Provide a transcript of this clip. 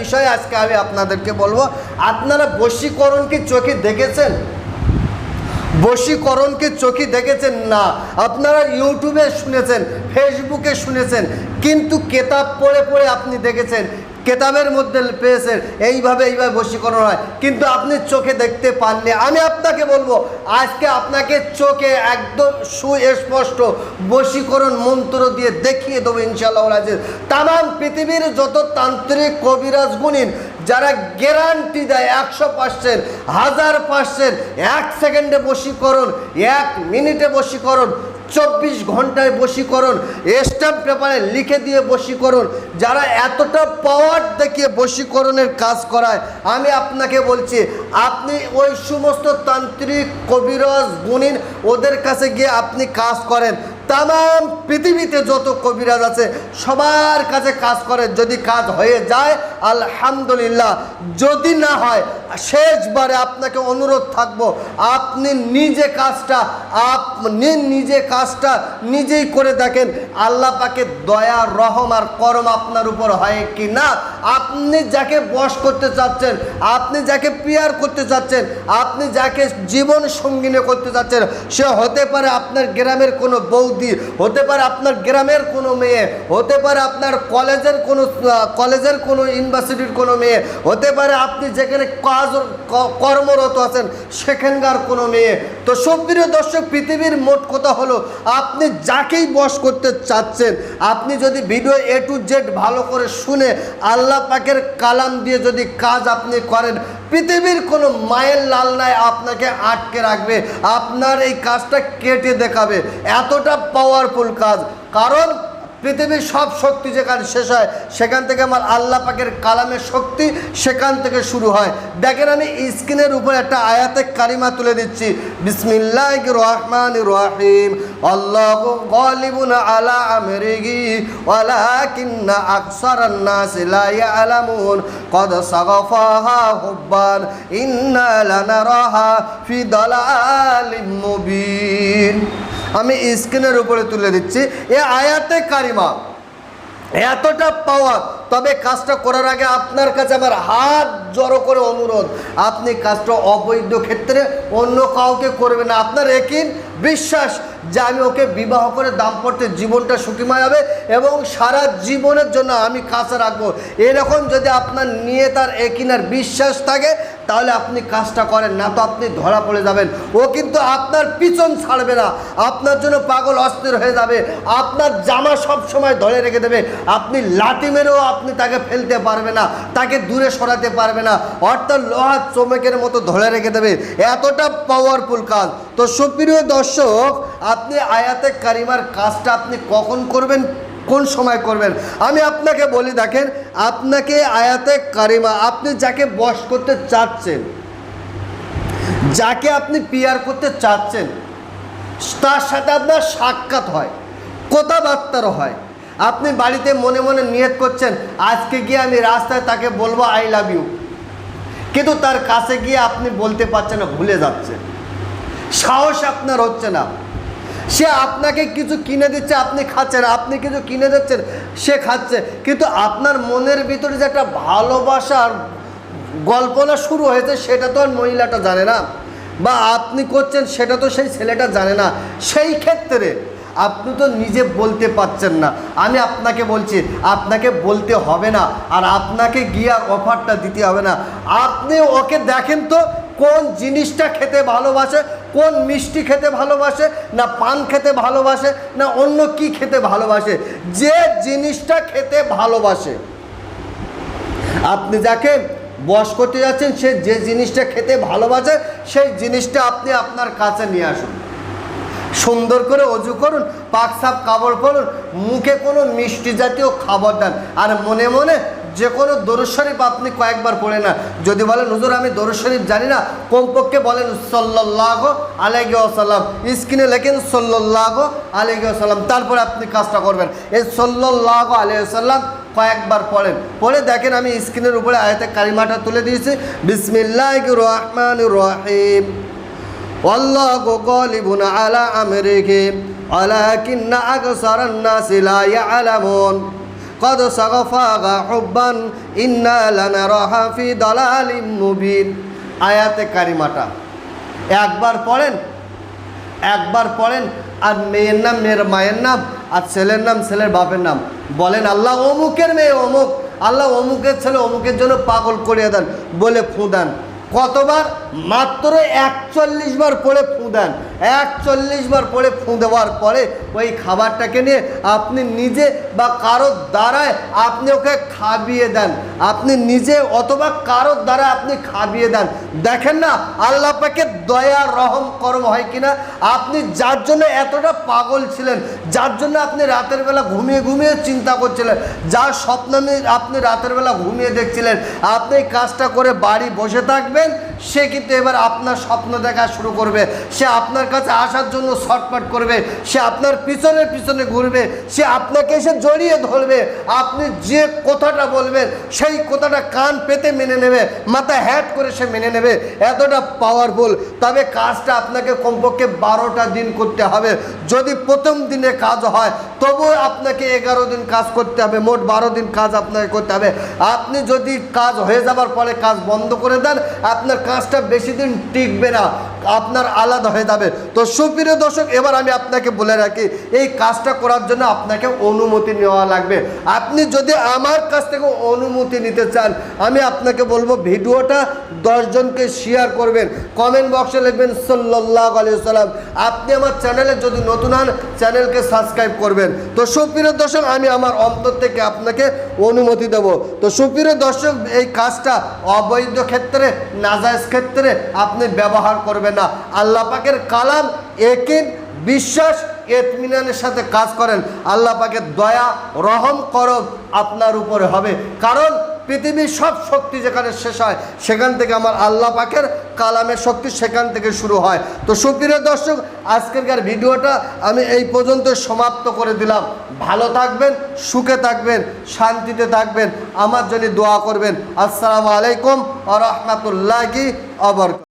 বিষয় আজকে আমি আপনাদেরকে বলব। আপনারা বশীকরণ কি চোখে দেখেছেন? বশীকরণকে চোখে দেখেছেন? না। আপনারা ইউটিউবে শুনেছেন, ফেসবুকে শুনেছেন, কিন্তু কেতাব পড়ে পড়ে আপনি দেখেছেন কেতাবের মধ্যে পেয়েছেন এইভাবে এইভাবে বশীকরণ হয়। কিন্তু আপনি চোখে দেখতে পাননি। আমি আপনাকে বলব, আজকে আপনাকে চোখে একদম সুস্পষ্ট বশীকরণ মন্ত্র দিয়ে দেখিয়ে দেবো ইনশাআল্লাহ আজিজ তাম পৃথিবীর যত তান্ত্রিক কবিরাজ গুণিন, যারা গ্যারান্টি দেয় একশো পার্সেন্ট, হাজার পার্সেন্ট, এক সেকেন্ডে বশীকরণ, এক মিনিটে বশীকরণ চব্বিশ ঘন্টায় বশীকরণ। স্ট্যাম্প পেপারে লিখে দিয়ে বশীকরণ। যারা এতটা পাওয়ার দেখিয়ে বশীকরণের কাজ করায়, আমি আপনাকে বলছি, আপনি ওই সমস্ত তান্ত্রিক কবিরাজ গুণিন ওদের কাছে গিয়ে আপনি কাজ করেন। তাম পৃথিবীতে যত কবিরাজ আছে, সবার কাছে কাজ করে, যদি কাজ হয়ে যায়, আলহামদুলিল্লাহ। যদি না হয়, শেষবারে আপনাকে অনুরোধ থাকব, আপনি নিজে কাজটা, আপনি নিজে কাজটা নিজেই করে দেখেন, আল্লাহ পাকে দয়া, রহম আর করম আপনার উপর হয় কি না আপনি যাকে বশ করতে চাচ্ছেন, আপনি যাকে পিয়ার করতে চাচ্ছেন, আপনি যাকে জীবন সঙ্গিনী করতে চাচ্ছেন, সে হতে পারে আপনার গ্রামের কোনো বৌদি, হতে পারে আপনার গ্রামের কোনো মেয়ে, হতে পারে আপনার কলেজের কোনো কলেজের কোনো ইউনিভার্সিটির কোনো মেয়ে, হতে পারে আপনি যেখানে কাজ কর্মরত আছেন, সেখানকার কোনো মেয়ে। তো সপ্রিয় দর্শক, পৃথিবীর মোট কথা হলো, আপনি যাকেই বশ করতে চাচ্ছেন, আপনি যদি ভিডিও এ টু জেড ভালো করে শুনে আল্লাহ পাকের কালাম দিয়ে যদি কাজ আপনি করেন, পৃথিবীর কোনো মায়ের লালনায় আপনাকে আটকে রাখবে, আপনার এই কাজটা কেটে দেখাবে। এতটা পাওয়ারফুল কাজ। কারণ পৃথিবীর সব শক্তি যেখানে শেষ হয় সেখান থেকে আমার আল্লাহ পাকের কালামের শক্তি সেখান থেকে শুরু হয় দেখেন আমি স্ক্রিনের উপর একটা আয়াতে কারিমা তুলে দিচ্ছি বিসমিল্লাহ রহমান রহিম আল্লাহ গালিবুন আলা আমরিহি ওয়ালাকিন্না আকসারান নাস লা ইয়ালামুন قد صغفاها حبا إنا لنراها في ضلال مبين আমি স্ক্রিনের উপরে তুলে দিচ্ছি। এ আয়াতে কারিমা। এতটা পাওয়ার তবে কাজটা করার আগে আপনার কাছে আমার হাত জড়ো করে অনুরোধ। আপনি কাজটা অবৈধ ক্ষেত্রে অন্য কাউকে করবেন না। আপনার একিন বিশ্বাস যে আমি ওকে বিবাহ করে দাম্পত্য জীবনটা সুখীময় হবে এবং সারা জীবনের জন্য আমি কাছে রাখব। এরকম যদি আপনার নিয়ে তার একিনার বিশ্বাস থাকে তাহলে আপনি কাজটা করেন না তো আপনি ধরা পড়ে যাবেন। ও কিন্তু আপনার পিছন ছাড়বে না। আপনার জন্য পাগল অস্থির হয়ে যাবে। আপনার জামা সব সময় ধরে রেখে দেবে। আপনি লাঠি মেরেও আপনি তাকে ফেলতে পারবে না, তাকে দূরে সরাতে পারবে না। অর্থাৎ লোহার চমকের মতো ধরে রেখে দেবে। এতটা পাওয়ারফুল কাজ। তো সুপ্রিয় দর্শক, আপনি আয়াতে কারিমার কাজটা আপনি কখন করবেন? কোন সময় করবেন? আমি আপনাকে বলি, দেখেন, আপনাকে আয়াতে কারিমা, আপনি যাকে বশ করতে চাচ্ছেন, যাকে আপনি পিয়ার করতে চাচ্ছেন, তার সাথে আপনার সাক্ষাৎ হয় কথাবার্তারও হয়। আপনি বাড়িতে মনে মনে নিয়ত করছেন, আজকে গিয়ে আমি রাস্তায় তাকে বলব আই লাভ ইউ কিন্তু তার কাছে গিয়ে আপনি বলতে পারছেন না, ভুলে যাচ্ছে সাহস আপনার হচ্ছে না। সে আপনাকে কিছু কিনে দিচ্ছে, আপনি খাচ্ছেন, আপনি কিছু কিনে দিচ্ছেন, সে খাচ্ছে। কিন্তু আপনার মনের ভিতরে যে একটা ভালোবাসার গল্পনা শুরু হয়েছে, সেটা তো আর মহিলাটা জানে না। বা আপনি করছেন, সেটা তো সেই ছেলেটা জানে না। সেই ক্ষেত্রে আপনি তো নিজে বলতে পারছেন না। আমি আপনাকে বলছি, আপনাকে বলতে হবে না। আর আপনাকে গিয়ে অফারটা দিতে হবে না। আপনি ওকে দেখেন তো কোন জিনিসটা খেতে ভালোবাসে, কোন মিষ্টি খেতে ভালোবাসে, না পান খেতে ভালোবাসে, না অন্য কি খেতে ভালোবাসে, যে জিনিসটা খেতে ভালোবাসে। আপনি যাকে বস করতে যাচ্ছেন সে যে জিনিসটা খেতে ভালোবাসে, সেই জিনিসটা আপনি আপনার কাছে নিয়ে আসুন। সুন্দর করে অজু করুন, পাক সাপ কাপড় পরুন মুখে কোনো মিষ্টি জাতীয় খাবার দেন, আর মনে মনে যে কোনো দরুদ শরীফ আপনি কয়েকবার পড়ে না যদি বলেন হুজুর আমি দরুদ শরীফ জানি না কমপক্ষে বলেন সল্লাহ আলাইহি আসাল্লাম স্ক্রিনে লেখেন সল্লাহ আলাইহি আসাল্লাম তারপরে আপনি কাজটা করবেন এই সল্লাহ আলাইহি আসাল্লাম কয়েকবার পড়েন পড়ে দেখেন আমি স্ক্রিনের উপরে আয়তে কারিমাটা তুলে দিয়েছি বিসমিল্লাহ রহমান রহিম والله غالب على أمره ولكن أكثر الناس لا يعلمون কদ সগফাগা হুব্বান ইন্না লানারাহা ফি দালালিম মুবিন আয়াতে কারিমাটা। একবার পড়েন একবার পড়েন, আর মেয়ের নাম, মেয়ের মায়ের নাম, আর ছেলের নাম, ছেলের বাপের নাম। বলেন, আল্লাহ অমুকের মেয়ে, অমুক। আল্লাহ অমুকের ছেলে, অমুকের জন্য পাগল করিয়ে দেন। বলে ফু দেন। কতবার? মাত্র একচল্লিশ বার পড়ে ফু দেন। একচল্লিশ বার পরে ফু দেওয়ার পরে ওই খাবারটাকে নিয়ে আপনি নিজে বা কারোর দ্বারায় আপনি ওকে খাবিয়ে দেন। আপনি নিজে অথবা কারোর দ্বারা আপনি খাবিয়ে দেন। দেখেন না, আল্লাহ পাকে দয়া, রহম, করম হয় কিনা? আপনি যার জন্য এতটা পাগল ছিলেন, যার জন্য আপনি রাতের বেলা ঘুমিয়ে ঘুমিয়ে চিন্তা করছিলেন, যার স্বপ্ন আপনি রাতের বেলা ঘুমিয়ে দেখছিলেন, আপনি কাজটা করে বাড়ি বসে থাকবেন, সে কিন্তু এবার আপনার স্বপ্ন দেখা শুরু করবে। সে আপনার কাছে আসার জন্য শর্টপাট করবে, সে আপনার পিছনে পিছনে ঘুরবে, সে আপনাকে এসে জড়িয়ে ধরবে, আপনি যে কথাটা বলবেন সেই কথাটা কান পেতে মেনে নেবে, মাথা হ্যাট করে সে মেনে নেবে, এতটা পাওয়ারফুল তবে কাজটা আপনাকে কমপক্ষে বারোটা দিন করতে হবে। যদি প্রথম দিনে কাজ হয়, তবুও আপনাকে এগারো দিন কাজ করতে হবে, মোট বারো দিন কাজ আপনাকে করতে হবে। আপনি যদি কাজ হয়ে যাবার পরে কাজ বন্ধ করে দেন, আপনার কাজটা বেশি দিন টিকবে না। আপনার আলাদা হয়ে যাবে। তো সুপ্রিয় দর্শক, এবার আমি আপনাকে বলে রাখি, এই কাজটা করার জন্য আপনাকে অনুমতি নেওয়া লাগবে। আপনি যদি আমার কাছ থেকে অনুমতি নিতে চান, আমি আপনাকে বলব, ভিডিওটা দশজনকে শেয়ার করবেন। কমেন্ট বক্সে লিখবেন সাল্লাহ সাল্লাম আপনি আমার চ্যানেলে যদি নতুন হন চ্যানেলকে সাবস্ক্রাইব করবেন। তো সুপ্রিয় দর্শক, আমি আমার অন্তর থেকে আপনাকে অনুমতি দেব। তো সুপ্রিয় দর্শক, এই কাজটা অবৈধ ক্ষেত্রে, নাজায়জ ক্ষেত্রে আপনি ব্যবহার করবেন। না। আল্লাহ পাকের কালাম, একিন, বিশ্বাস, এতমিনানের সাথে কাজ করেন। আল্লাহ পাকের দয়া, রহম, করম আপনার উপরে হবে। কারণ পৃথিবীর সব শক্তি যেখানে শেষ হয়, সেখান থেকে আমার আল্লাহ পাকের কালামের শক্তি সেখান থেকে শুরু হয়। তো সুপ্রিয় দর্শক, আজকেরকার ভিডিওটা আমি এই পর্যন্ত সমাপ্ত করে দিলাম। ভালো থাকবেন, সুখে থাকবেন, শান্তিতে থাকবেন। আমার জন্য দোয়া করবেন। আসসালামু আলাইকুম আ রহমতুল্লাহি আবর